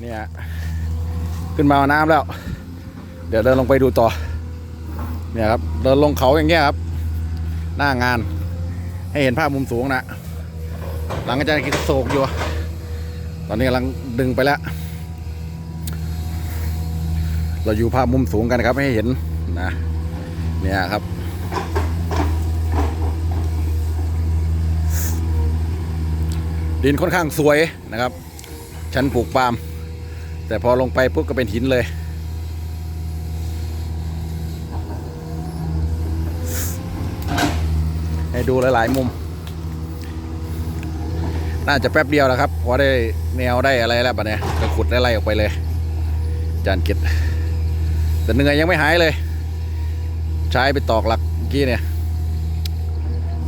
เนี่ย ขึ้นมาเอาน้ำแล้ว เดี๋ยวเดินลงไปดูต่อ เนี่ยครับ เดินลงเขาอย่างเงี้ยครับ หน้างาน ให้เห็นภาพมุมสูงนะหลังอาจารย์กินโศกอยู่ ตอนนี้กำลังดึงไปแล้ว เราอยู่ภาพมุมสูงกันครับให้เห็นนะ เนี่ยครับดินค่อนข้างสวยนะครับ ชั้นปลูกปาล์ม แต่พอลงไปปุ๊บก็เป็นหินเลย ให้ดูหลาย ๆ มุม น่าจะแป๊บเดียวแล้วครับ พอได้แนวได้อะไรแล้วปะเนี่ยก็ขุดได้ไล่ออกไปเลย จานกิจแต่เหนื่อยยังไม่หายเลย ใช้ไปตอกหลักเมื่อกี้เนี่ย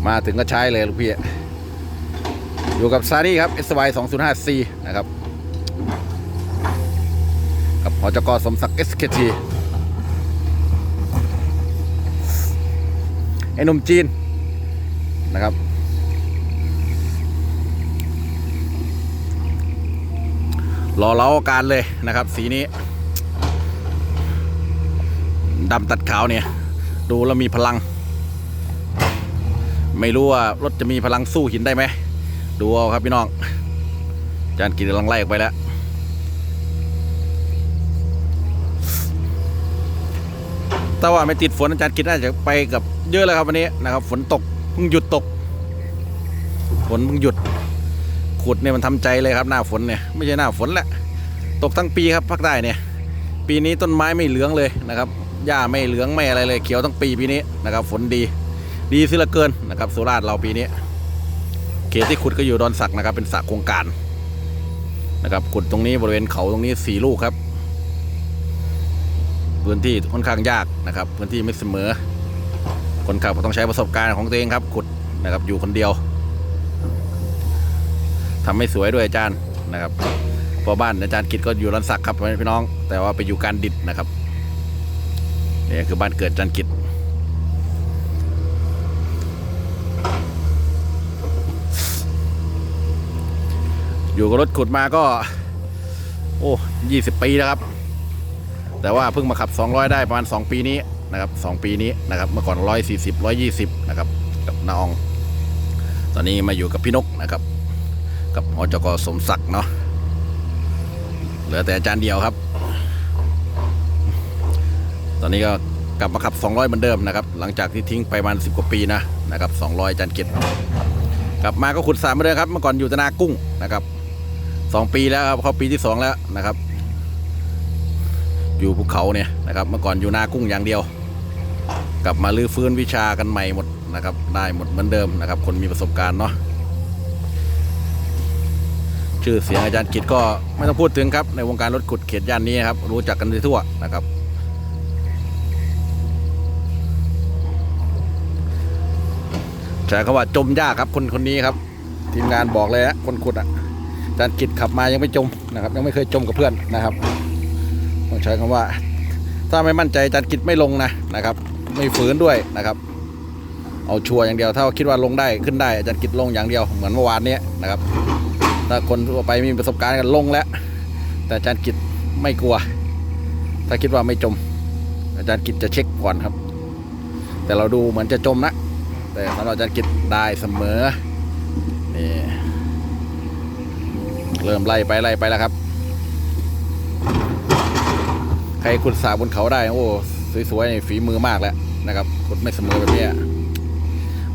มาถึงก็ใช้เลยลูกพี่ อยู่กับซานี่ครับ SY 205C นะครับ กับหจกสมศักดิ์ SKT ไอ้หนุ่มจีนนะครับรอเล้าอาการเลยนะครับ สีนี้ดำตัดขาวเนี่ย ดูแล้วมีพลัง ไม่รู้ว่ารถจะมีพลังสู้หินได้ไหม ดูเอาครับพี่น้องจารย์กินกำลังไล่ออกไปแล้ว แต่ว่าไม่ติดฝนอาจารย์กินน่าจะไปกับเยอะเลยครับวันนี้นะครับฝนตกเพิ่งหยุดตกฝนเพิ่งหยุดขุดเนี่ยมันทำใจเลยครับหน้าฝนเนี่ยไม่ใช่หน้าฝนแหละตกทั้งปีครับภาคใต้เนี่ย ปีนี้ต้นไม้ไม่เหลืองเลยนะครับหญ้าไม่เหลืองไม่อะไรเลยเขียวทั้งปีปีนี้นะครับฝนดี ดีสิลือเกินนะครับสุราษฎร์เราปีนี้ เขตที่ขุดก็อยู่ดอนสักนะครับเป็นสระโครงการนะครับขุดตรงนี้บริเวณเขาตรงนี้สี่ลูกครับ พื้นที่ค่อนข้างยากนะครับ พื้นที่ไม่เสมอ คนขับก็ต้องใช้ประสบการณ์ของตัวเองครับขุดนะครับอยู่คนเดียวทำให้สวยด้วยอาจารย์นะครับพอบ้านอาจารย์กิจก็อยู่รันสักครับพี่น้อง แต่ว่าไปอยู่การดิดนะครับนี่คือบ้านเกิดอาจารย์กิจอยู่กับรถขุดมาก็ โอ้ยี่สิบปีแล้วครับ แต่ว่าเพิ่งมาขับ 200 ได้ประมาณ 2 ปีนี้นะครับ2ปีนี้นะครับเมื่อก่อน 140 120 นะครับกับนาอง ตอนนี้มาอยู่กับพี่นกนะครับ กับหอจกสมศักดิ์เนาะเหลือแต่อาจารย์เดียวครับ ตอนนี้ก็กลับมาขับ 200 เหมือนเดิมนะครับ หลังจากที่ทิ้งไปประมาณ 10 กว่าปีนะนะครับ 200 อาจารย์เกตกลับมาก็ขุดสามเหมือนเดิมครับเมื่อก่อนอยู่ตนากุ้งนะครับสองปีแล้วครับเข้าปีที่สองแล้วนะครับ อยู่ภูเขาเนี่ยนะครับเมื่อก่อนอยู่นากุ้งอย่างเดียว กลับมาลื้อฟื้นวิชากันใหม่หมดนะครับ ได้หมดเหมือนเดิมนะครับ คนมีประสบการณ์เนาะชื่อเสียงอาจารย์กิจก็ไม่ต้องพูดถึงครับ ในวงการรถขุดเขตย่านนี้ครับ รู้จักกันไปทั่วนะครับ ใช้คำว่าจมยากครับคนคนนี้ครับ ทีมงานบอกเลยนะคนขุดอะอาจารย์กิจขับมายังไม่จมนะครับ ยังไม่เคยจมกับเพื่อนนะครับ ต้องใช้คำว่า ถ้าไม่มั่นใจอาจารย์กิจไม่ลงนะนะครับ ไม่ฝืนด้วยนะครับ เอาชัวร์อย่างเดียวถ้าคิดว่าลงได้ขึ้นได้อาจารย์กิจลงอย่างเดียวเหมือนเมื่อวานนี้นะครับ ถ้าคนทั่วไปมีประสบการณ์กันลงแล้ว แต่อาจารย์กิจไม่กลัว ถ้าคิดว่าไม่จม อาจารย์กิจจะเช็คก่อนครับ แต่เราดูเหมือนจะจมนะแต่สำหรับอาจารย์กิจได้เสมอนี่เริ่มไล่ไปไล่ไปแล้วครับ ใครขุดสาบนเขาได้ โอ้สวยๆฝีมือมากแล้วนะครับขุดไม่เสมอแบบนี้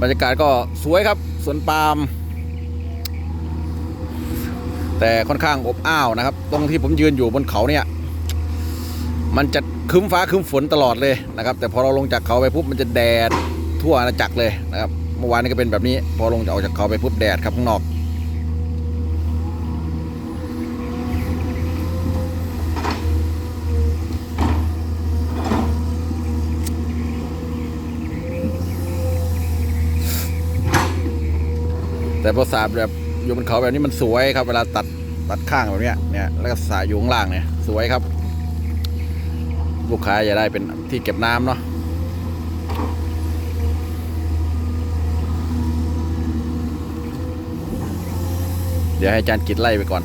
บรรยากาศก็สวยครับสวนปาล์มแต่ค่อนข้างอบอ้าวนะครับ ตรงที่ผมยืนอยู่บนเขาเนี่ย มันจะคึ้มฟ้าคึ้มฝนตลอดเลยนะครับ แต่พอเราลงจากเขาไปปุ๊บมันจะแดดทั่วอาณาจักรเลยนะครับ เมื่อวานนี้ก็เป็นแบบนี้ พอลงจากออกจากเขาไปปุ๊บแดดครับข้างนอก แต่พอสาบแบบอยู่บนเขาแบบนี้มันสวยครับ เวลาตัดตัดข้างแบบเนี้ยเนี่ยแล้วก็สายอยู่ข้างล่างเนี่ยสวยครับ ลูกค้าจะได้เป็นที่เก็บน้ำเนาะเดี๋ยวให้อาจารย์กิดไล่ไปก่อน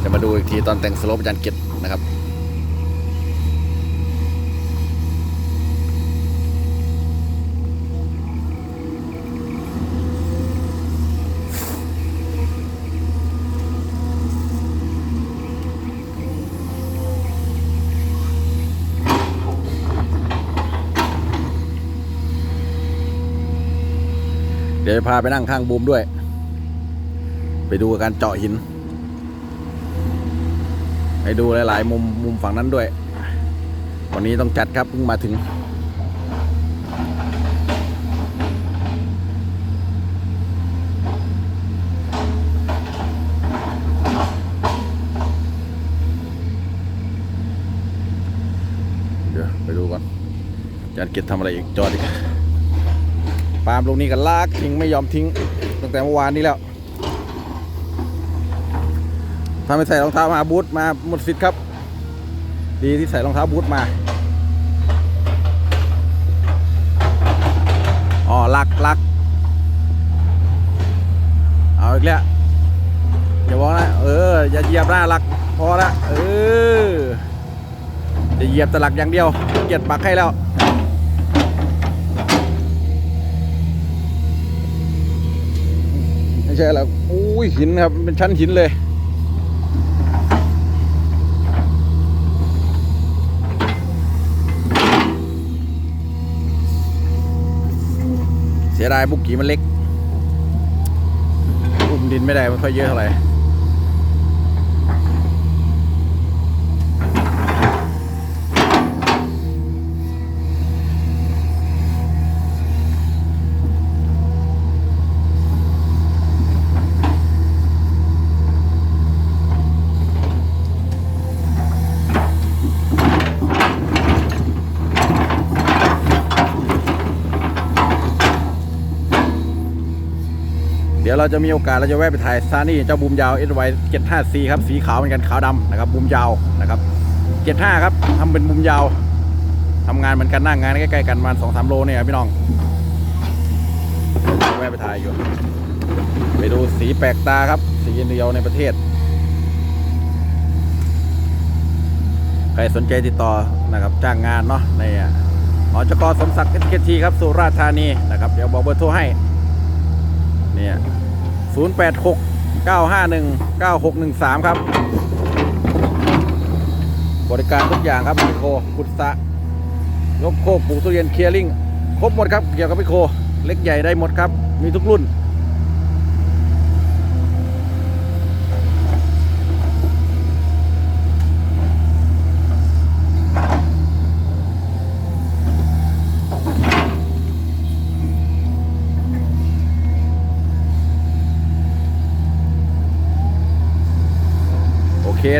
จจะมาดูอีกทีตอนแต่งสโลปอาจารย์กิจนะครับ เดี๋ยวจะพาไปนั่งข้างบูมด้วย ไปดูการเจาะหินให้ดูหลาย ๆ มุมมุมฝั่งนั้นด้วย วันนี้ต้องจัดครับเพิ่งมาถึง เดี๋ยวไปดูก่อนอาจารย์กิจทำอะไรอีกจอดอีก ปาล์มลูกนี้ก็ลากทิ้งไม่ยอมทิ้ง ตั้งแต่เมื่อวานนี้แล้ว ถ้าไม่ใส่รองเท้ามาบูทมาหมดสิทธิ์ครับ ดีที่ใส่รองเท้าบูทมาอ๋อลักลักเอาอีกแล้วอย่าบอกนะเอออย่าเหยียบหน้าลักพอละเออจะเหยียบแต่หลักอย่างเดียวเกียดปักให้แล้ว ไม่ ใช่แล้วอุ้ยหินครับเป็นชั้นหินเลยเสียดายบุกกี้มันเล็กอุ้มดินไม่ได้มันค่อยเยอะเท่าไหร่ ดี๋ยวเราจะมีโอกาสเราจะแวะไปถ่ายซานี่เจ้าบูมยาว s y 75 c ครับสีขาวเหมือนกันขาวดำนะครับบูมยาวนะครับ75ครับทำเป็นบูมยาวทำงานเหมือนกันนั่งงานใกล้ๆกันประมาณ2-3โลเนี่ยพี่น้องแวะไปถ่ายอยู่ไปดูสีแปลกตาครับ สีเดียวในประเทศ ใครสนใจติดต่อนะครับจ้างงานเนาะในหอจกสมศักดิ์เอสเคทีครับสุราษฎร์ธานีนะครับ เดี๋ยวบอกเบอร์โทรให้เนี่ย 086 951 9613 ครับ บริการทุกอย่างครับไมโครกุศะยกโคกปลูกทุเรียนเคลียร์ลิงครบหมดครับ เกี่ยวกับไมโครเล็กใหญ่ได้หมดครับ มีทุกรุ่น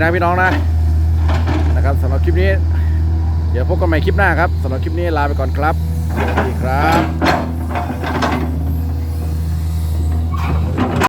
นะพี่น้องนะนะครับสำหรับคลิปนี้ เดี๋ยวพบกันใหม่คลิปหน้าครับสำหรับคลิปนี้ลาไปก่อนครับสวัสดีครับ